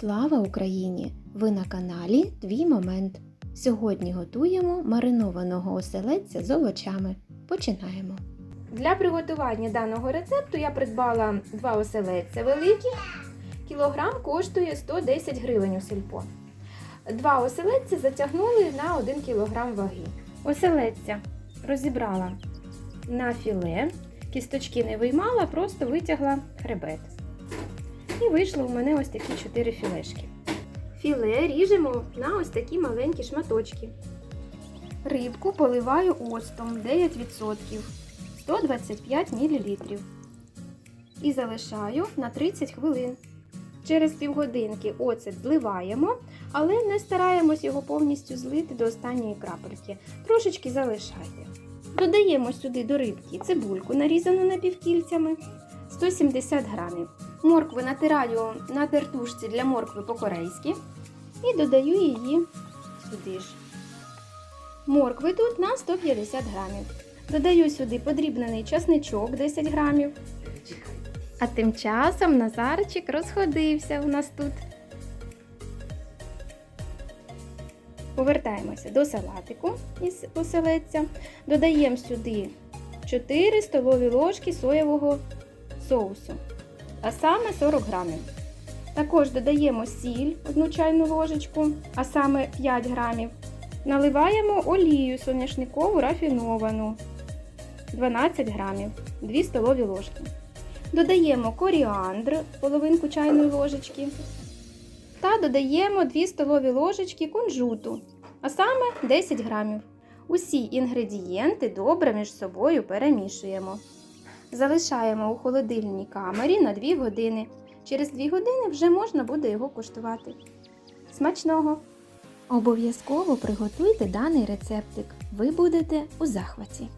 Слава Україні! Ви на каналі Твій Момент. Сьогодні готуємо маринованого оселедця з овочами. Починаємо. Для приготування даного рецепту я придбала два оселедця великі. Кілограм коштує 110 гривень у сільпо. Два оселедця затягнули на 1 кілограм ваги. Оселедця розібрала на філе, кісточки не виймала, просто витягла хребет. І вийшло у мене ось такі 4 філешки. Філе ріжемо на ось такі маленькі шматочки. Рибку поливаю оцтом 9%. 125 мл. І залишаю на 30 хвилин. Через півгодинки оцет зливаємо, але не стараємось його повністю злити до останньої крапельки. Трошечки залишайте. Додаємо сюди до рибки цибульку, нарізану напівкільцями 170 грамів. Моркви натираю на тертушці для моркви по-корейськи і додаю її сюди ж. Моркви тут на 150 грамів. Додаю сюди подрібнений часничок 10 грамів. А тим часом Назарчик розходився у нас тут. Повертаємося до салатику із оселедця. Додаємо сюди 4 столові ложки соєвого соусу, а саме 40 грамів. Також додаємо сіль 1 чайну ложечку, а саме 5 грамів. Наливаємо олію соняшникову рафіновану 12 грамів, 2 столові ложки. Додаємо коріандр, половинку чайної ложечки. Та додаємо 2 столові ложечки кунжуту, а саме 10 грамів. Усі інгредієнти добре між собою перемішуємо. Залишаємо у холодильній камері на 2 години. Через 2 години вже можна буде його куштувати. Смачного! Обов'язково приготуйте даний рецептик. Ви будете у захваті.